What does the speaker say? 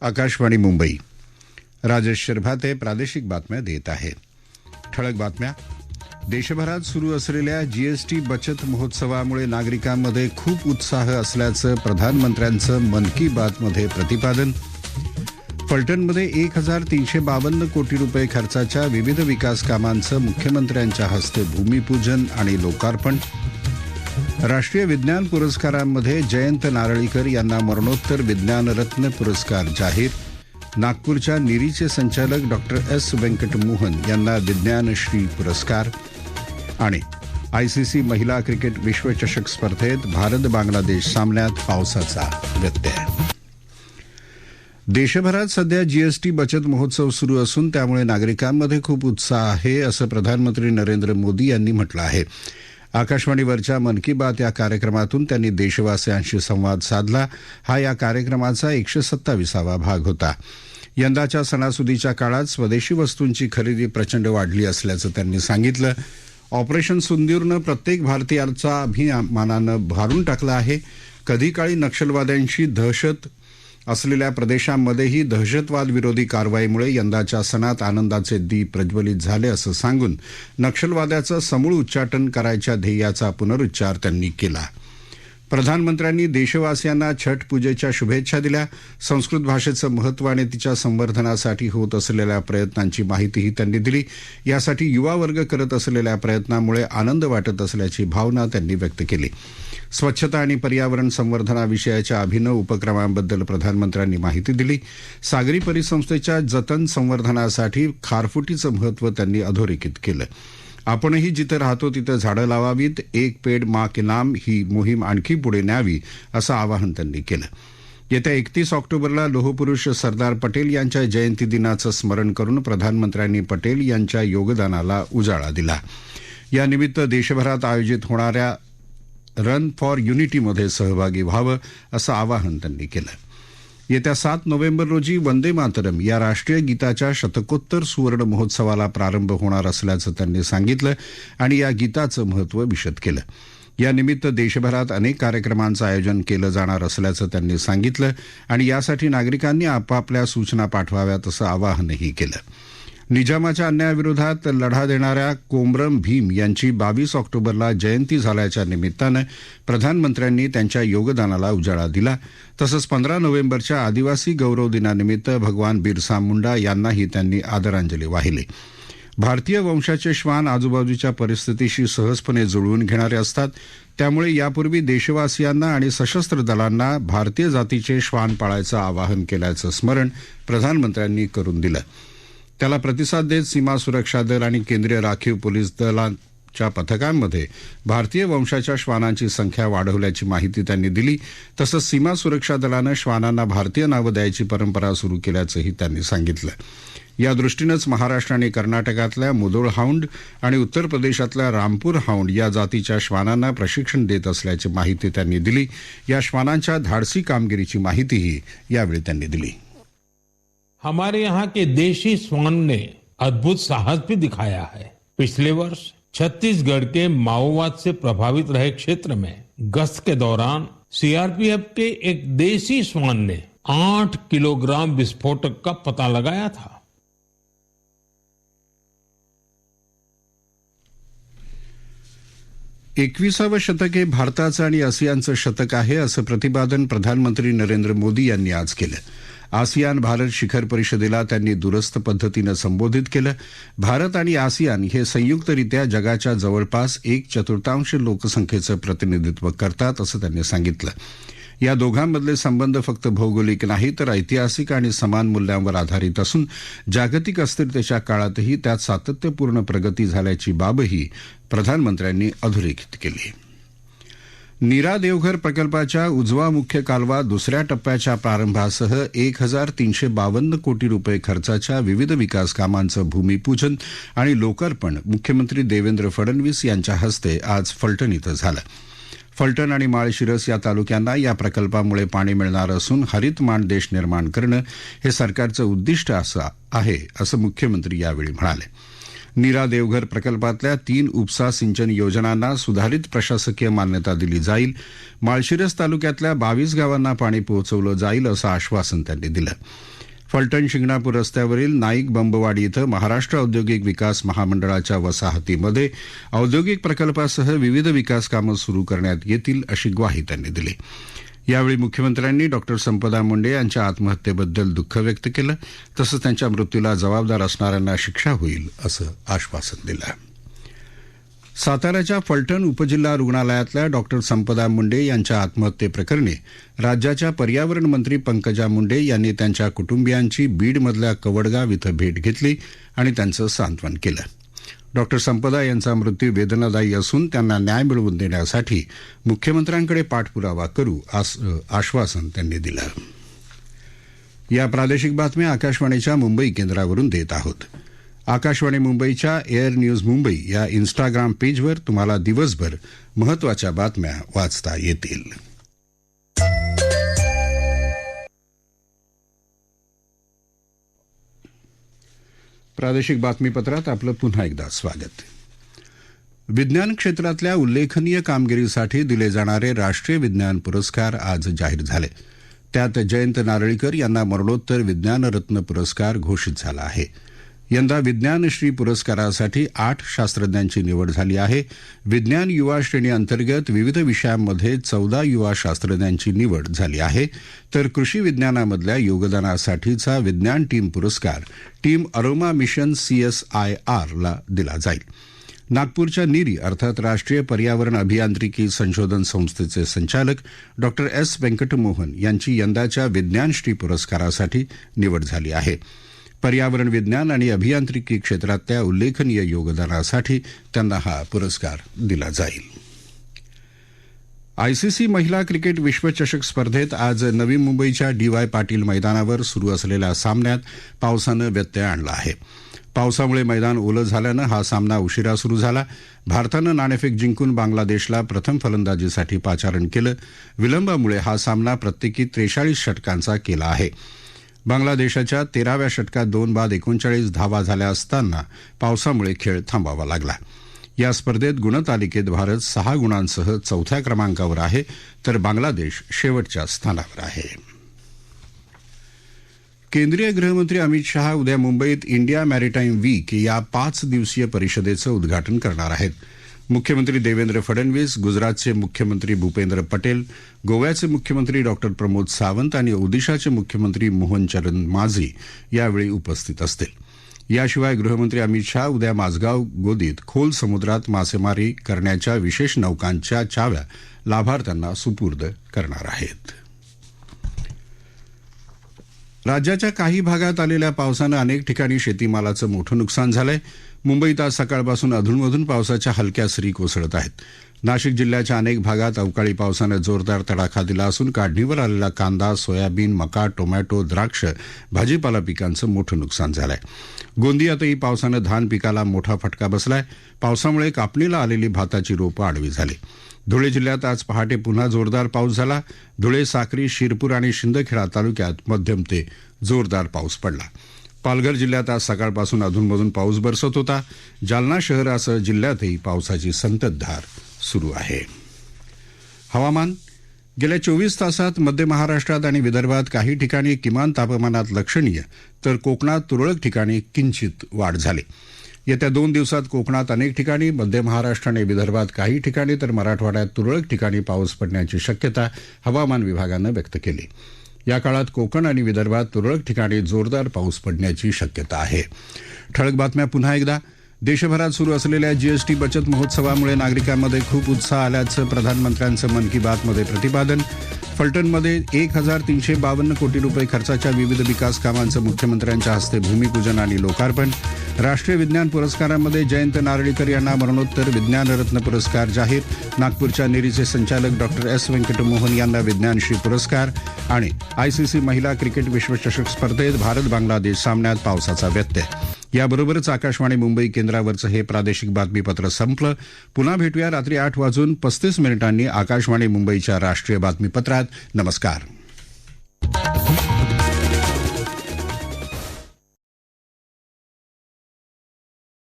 आकाशवाणी मुंबई. राजेश शर्भाते प्रादेशिक बातम्या देत आहे ठळक बातम्या. देशभरात सुरू असलेल्या जीएसटी बचत महोत्सवामुळे नागरिकांमध्ये खूप उत्साह असल्याचं प्रधानमंत्र्यांचं मन की बातमध्ये प्रतिपादन. फलटणमध्ये एक हजार तीनशे बावन्न कोटी रुपये खर्चाच्या विविध विकास कामांचं मुख्यमंत्र्यांच्या हस्ते भूमिपूजन आणि लोकार्पण. राष्ट्रीय विज्ञान पुरस्कारांमध्ये जयंत नारळीकर यांना मरणोत्तर विज्ञानरत्न पुरस्कार जाहीर. नागपूरच्या निरीचे संचालक डॉक्टर एस. व्यंकटमोहन यांना विज्ञानश्री पुरस्कार. आणि आयसीसी महिला क्रिकेट विश्वचषक स्पर्धेत भारत बांगलादेश सामन्यात पावसाचा व्यत्यय. देशभरात सध्या जीएसटी बचत महोत्सव सुरू असून त्यामुळे नागरिकांमध्ये खूप उत्साह आहे असं प्रधानमंत्री नरेंद्र मोदी यांनी म्हटलं आहे. आकाशवाणीवरच्या मन की बात या कार्यक्रमातून त्यांनी देशवासियांशी संवाद साधला. हा या कार्यक्रमाचा एकशे सत्तावीसावा भाग होता. यंदाच्या सणासुदीच्या काळात स्वदेशी वस्तूंची खरेदी प्रचंड वाढली असल्याचं त्यांनी सांगितलं. ऑपरेशन सुंदीरनं प्रत्येक भारतीयाचा अभिमानानं भारून टाकला आहे. कधी काळी नक्षलवाद्यांशी दहशत असलेल्या प्रदेशांमध्येही दहशतवाद विरोधी कारवाईमुळे यंदाच्या सणात आनंदाचे दीप प्रज्वलित झाले असं सांगून नक्षलवाद्याचं समूळ उच्चाटन करायच्या ध्येयाचा पुनरुच्चार त्यांनी केला. प्रधानमंत्र्यांनी देशवासियांना छठ पूजेच्या शुभेच्छा दिल्या. संस्कृत भाषेचं महत्त्व आणि तिच्या संवर्धनासाठी होत असलेल्या प्रयत्नांची माहितीही त्यांनी दिली. यासाठी युवा वर्ग करत असलेल्या प्रयत्नामुळे आनंद वाटत असल्याची भावना त्यांनी व्यक्त केली. स्वच्छता आणि पर्यावरण संवर्धनाविषयाच्या अभिनव उपक्रमांबद्दल प्रधानमंत्र्यांनी माहिती दिली. सागरी परिसंस्थेच्या जतन संवर्धनासाठी खारफुटीचं महत्त्व त्यांनी अधोरेखित केलं. आपणही जिथं राहतो तिथं झाडं लावावीत एक पेड मा के नाम ही मोहीम आणखी पुढे न्यावी असं आवाहन त्यांनी केलं. येत्या एकतीस ऑक्टोबरला लोहपुरुष सरदार पटेल यांच्या जयंती दिनाचं स्मरण करून प्रधानमंत्र्यांनी पटेल यांच्या योगदानाला उजाळा दिला. यानिमित्त देशभरात आयोजित होणाऱ्या रन फॉर युनिटीमध्ये सहभागी व्हावं असं आवाहन त्यांनी केलं. येत्या सात नोव्हेंबर रोजी वंदे मातरम या राष्ट्रीय गीताच्या शतकोत्तर सुवर्ण महोत्सवाला प्रारंभ होणार असल्याचं त्यांनी सांगितलं आणि या गीताचं महत्त्व विशद केलं. यानिमित्त देशभरात अनेक कार्यक्रमांचं आयोजन केलं जाणार असल्याचं त्यांनी सांगितलं आणि यासाठी नागरिकांनी आपापल्या सूचना पाठवाव्यात असं आवाहनही केलं. निजामाच्या अन्यायाविरोधात लढा देणाऱ्या कोमरम भीम यांची बावीस ऑक्टोबरला जयंती झाल्याच्या निमित्तानं प्रधानमंत्र्यांनी त्यांच्या योगदानाला उजाळा दिला. तसंच पंधरा नोव्हेंबरच्या आदिवासी गौरव दिनानिमित्त भगवान बिरसा मुंडा यांनाही त्यांनी आदरांजली वाहिली. भारतीय वंशाचे श्वान आजूबाजूच्या परिस्थितीशी सहजपणे जुळवून घेणारे असतात. त्यामुळे यापूर्वी देशवासियांना आणि सशस्त्र दलांना भारतीय जातीचे श्वान पाळायचं आवाहन केल्याचं स्मरण प्रधानमंत्र्यांनी करून दिलं. त्याला प्रतिसाद देत सीमा सुरक्षा दल आणि केंद्रीय राखीव पोलीस दलाच्या पथकांमध्ये भारतीय वंशाच्या श्वानांची संख्या वाढवल्याची माहिती त्यांनी दिली. तसंच सीमा सुरक्षा दलानं श्वानांना भारतीय नावं द्यायची परंपरा सुरू केल्याचंही त्यांनी सांगितलं. या दृष्टीनंच महाराष्ट्र आणि कर्नाटकातल्या मुदोळ हाऊंड आणि उत्तर प्रदेशातल्या रामपूर हाऊंड या जातीच्या श्वानांना प्रशिक्षण देत असल्याची माहिती त्यांनी दिली. या श्वानांच्या धाडसी कामगिरीची माहितीही यावेळी त्यांनी दिली. हमारे यहाँ के देशी श्वान ने अद्भुत साहस भी दिखाया है। पिछले वर्ष छत्तीसगढ़ के माओवाद से प्रभावित रहे क्षेत्र में गश्त के दौरान सीआरपीएफ के एक देशी श्वान ने आठ किलोग्राम विस्फोटक का पता लगाया था। एकविसावं शतक हे भारताचं आणि शतक आहे असं प्रतिपादन प्रधानमंत्री नरेंद्र मोदी यांनी आज केलं. आसियान भारत शिखर परिषदेला त्यांनी दूरस्थ पद्धतीनं संबोधित केलं. भारत आणि आसियान हे संयुक्तरित्या जगाच्या जवळपास एक चतुर्थांश लोकसंख्येचं प्रतिनिधित्व करतात असं त्यांनी सांगितलं. या दोघांमधले संबंध फक्त भौगोलिक नाही तर ऐतिहासिक आणि समान मूल्यांवर आधारित असून जागतिक अस्थिरतेच्या काळातही त्यात सातत्यपूर्ण प्रगती झाल्याची बाबही प्रधानमंत्र्यांनी अधोरेखित केली. नीरा देवघर प्रकल्पाच्या उजवा मुख्य कालवा दुसऱ्या टप्प्याच्या प्रारंभासह एक हजार तीनशे बावन्न कोटी रुपये खर्चाच्या विविध विकास कामांचं भूमिपूजन आणि लोकार्पण मुख्यमंत्री देवेंद्र फडणवीस यांच्या हस्ते आज फलटण इथं झालं. फलटण आणि माळशिरस या तालुक्यांना या प्रकल्पामुळे पाणी मिळणार असून हरितमान देश निर्माण करणं हे सरकारचं उद्दिष्ट असं आहे असं मुख्यमंत्री यावेळी म्हणाले. नीरा देवघर प्रकल्पातल्या तीन उपसा सिंचन योजनांना सुधारित प्रशासकीय मान्यता दिली जाईल. माळशिरस तालुक्यातल्या बावीस गावांना पाणी पोहोचवलं जाईल असं आश्वासन त्यांनी दिलं. फलटण शिंगणापूर रस्त्यावरील नाईक बंबवाडी इथं महाराष्ट्र औद्योगिक विकास महामंडळाच्या वसाहतीमध्ये औद्योगिक प्रकल्पासह विविध विकास कामं सुरू करण्यात येतील अशी ग्वाही त्यांनी दिली. यावेळी मुख्यमंत्र्यांनी डॉक्टर संपदा मुंडे यांच्या आत्महत्येबद्दल दुःख व्यक्त केलं. तसंच त्यांच्या मृत्यूला जबाबदार असणाऱ्यांना शिक्षा होईल असं आश्वासन दिलं. साताऱ्याच्या फलटण उपजिल्हा रुग्णालयातल्या डॉक्टर संपदा मुंडे यांच्या आत्महत्येप्रकरणी राज्याच्या पर्यावरण मंत्री पंकजा मुंडे यांनी त्यांच्या कुटुंबियांची बीडमधल्या कवडगाव इथं भेट घेतली आणि त्यांचं सांत्वन केलं. डॉक्टर संपदा यांचा मृत्यू वेदनादायी असून त्यांना न्याय मिळवून देण्यासाठी मुख्यमंत्र्यांकडे पाठपुरावा करू असं आश्वासन त्यांनी दिलं. या प्रादेशिक बातम्या आकाशवाणीच्या मुंबई केंद्रावरून देत आहोत. आकाशवाणी मुंबईच्या एअर न्यूज मुंबई या इन्स्टाग्राम पेजवर तुम्हाला दिवसभर महत्त्वाच्या बातम्या वाचता येतील. प्रादेशिक बातमीपत्रात आपलं पुन्हा एकदा स्वागत. विज्ञान क्षेत्रातल्या उल्लेखनीय कामगिरीसाठी दिले जाणारे राष्ट्रीय विज्ञान पुरस्कार आज जाहीर झाले. त्यात जयंत नारळीकर यांना मरणोत्तर विज्ञानरत्न पुरस्कार घोषित झाला आहे. यंदा विज्ञानश्री पुरस्कारासाठी आठ शास्त्रज्ञांची निवड झाली आहे. विज्ञान युवा श्रेणीअंतर्गत विविध विषयांमध्ये चौदा युवा शास्त्रज्ञांची निवड झाली आहे. तर कृषी विज्ञानामधल्या योगदानासाठीचा विज्ञान टीम पुरस्कार टीम अरोमा मिशन सीएसआयआरला दिला जाईल. नागपूरच्या निरी अर्थात राष्ट्रीय पर्यावरण अभियांत्रिकी संशोधन संस्थेचे संचालक डॉक्टर एस व्यंकटमोहन यांची यंदाच्या विज्ञानश्री पुरस्कारासाठी निवड झाली आहे. पर्यावरण विज्ञान आणि अभियांत्रिकी क्षेत्रातल्या उल्लेखनीय योगदानासाठी त्यांना हा पुरस्कार दिला जाईल. आयसीसी महिला क्रिकेट विश्वचषक स्पर्धेत आज नवी मुंबईच्या डीवाय पाटील मैदानावर सुरू असलेल्या सामन्यात पावसानं व्यत्यय आणला आहे. पावसामुळे मैदान ओलं झाल्यानं हा सामना उशिरा सुरू झाला. भारतानं नाणेफेक जिंकून बांगलादेशला प्रथम फलंदाजीसाठी पाचारण केलं. विलंबामुळे हा सामना प्रत्येकी त्रेचाळीस षटकांचा केला आहे. बांगलादेशाच्या तेराव्या षटकात दोन बाद एकोणचाळीस धावा झाल्या असताना पावसामुळे खेळ थांबावा लागला. या स्पर्धेत गुणतालिकेत भारत सहा गुणांसह चौथ्या क्रमांकावर आहे तर बांगलादेश शेवटच्या स्थानावर आहे. केंद्रीय गृहमंत्री अमित शहा उद्या मुंबईत इंडिया मॅरिटाईम वीक या पाच दिवसीय परिषदेचं उद्घाटन करणार आहेत. मुख्यमंत्री देवेंद्र फडणवीस गुजरातचे मुख्यमंत्री भूपेंद्र पटेल गोव्याचे मुख्यमंत्री डॉक्टर प्रमोद सावंत आणि ओदिशाचे मुख्यमंत्री मोहन चरण माझी यावेळी उपस्थित असतील. याशिवाय गृहमंत्री अमित शाह उद्या माझगाव गोदीत खोल समुद्रात मासेमारी करण्याच्या विशेष नौकांच्या चाव्या लाभार्थ्यांना सुपूर्द करणार आहेत. राज्याच्या काही भागात आलेल्या पावसानं अनेक ठिकाणी शेतीमालाचं मोठं नुकसान झालंय. मुंबईत आज सकाळपासून अधूनमधून पावसाच्या हलक्या सरी कोसळत आहेत. नाशिक जिल्ह्याच्या अनेक भागात अवकाळी पावसानं जोरदार तडाखा दिला असून काढणीवर आलेला कांदा सोयाबीन मका टोमॅटो द्राक्ष भाजीपाला पिकांचं मोठं नुकसान झालंय. गोंदियातही पावसानं धान पिकाला मोठा फटका बसलाय. पावसामुळे कापणीला आलेली भाताची रोपं आडवी झाली. धुळे जिल्ह्यात आज पहाटे पुन्हा जोरदार पाऊस झाला. धुळे साक्री शिरपूर आणि शिंदखेडा तालुक्यात मध्यम ते जोरदार पाऊस पडला. पालघर जिल्ह्यात आज सकाळपासून अधूनमधून पाऊस बरसत होता. जालना शहरासह जिल्ह्यातही पावसाची संततधार सुरू आहे. हवामान. गेल्या चोवीस तासात मध्य महाराष्ट्रात आणि विदर्भात काही ठिकाणी किमान तापमानात लक्षणीय तर कोकणात तुरळक ठिकाणी किंचित वाढ झाली. येत्या दोन दिवसात कोकणात अनेक ठिकाणी मध्य महाराष्ट्र आणि विदर्भात काही ठिकाणी तर मराठवाड्यात तुरळक ठिकाणी पाऊस पडण्याची शक्यता हवामान विभागानं व्यक्त केली. या काळात कोकण आणि विदर्भात तुरळक ठिकाणी जोरदार पाऊस पडण्याची शक्यता आहे. ठळक बातम्या पुन्हा एकदा. देशभरात सुरू असलेल्या जीएसटी बचत महोत्सवामुळे नागरिकांमध्ये खूप उत्साह आल्याचं प्रधानमंत्र्यांचं मन की बातमध्ये प्रतिपादन. फलटणमध्ये एक हजार तीनशे बावन्न कोटी रुपये खर्चाच्या विविध विकास कामांचं मुख्यमंत्र्यांच्या हस्ते भूमिपूजन आणि लोकार्पण. राष्ट्रीय विज्ञान पुरस्कारांमध्ये जयंत नारळीकर यांना मरणोत्तर विज्ञानरत्न पुरस्कार जाहीर. नागपूरच्या निरीचे संचालक डॉक्टर एस. व्यंकटमोहन यांना विज्ञानश्री पुरस्कार आणि आयसीसी महिला क्रिकेट विश्वचषक स्पर्धेत भारत बांगलादेश सामन्यात पावसाचा व्यत्यय. याबरोबरच आकाशवाणी मुंबई केंद्रावरचं हे प्रादेशिक बातमीपत्र संपलं. पुन्हा भेटूया रात्री आठ वाजून पस्तीस मिनिटांनी आकाशवाणी मुंबईच्या राष्ट्रीय बातमीपत्रात. नमस्कार.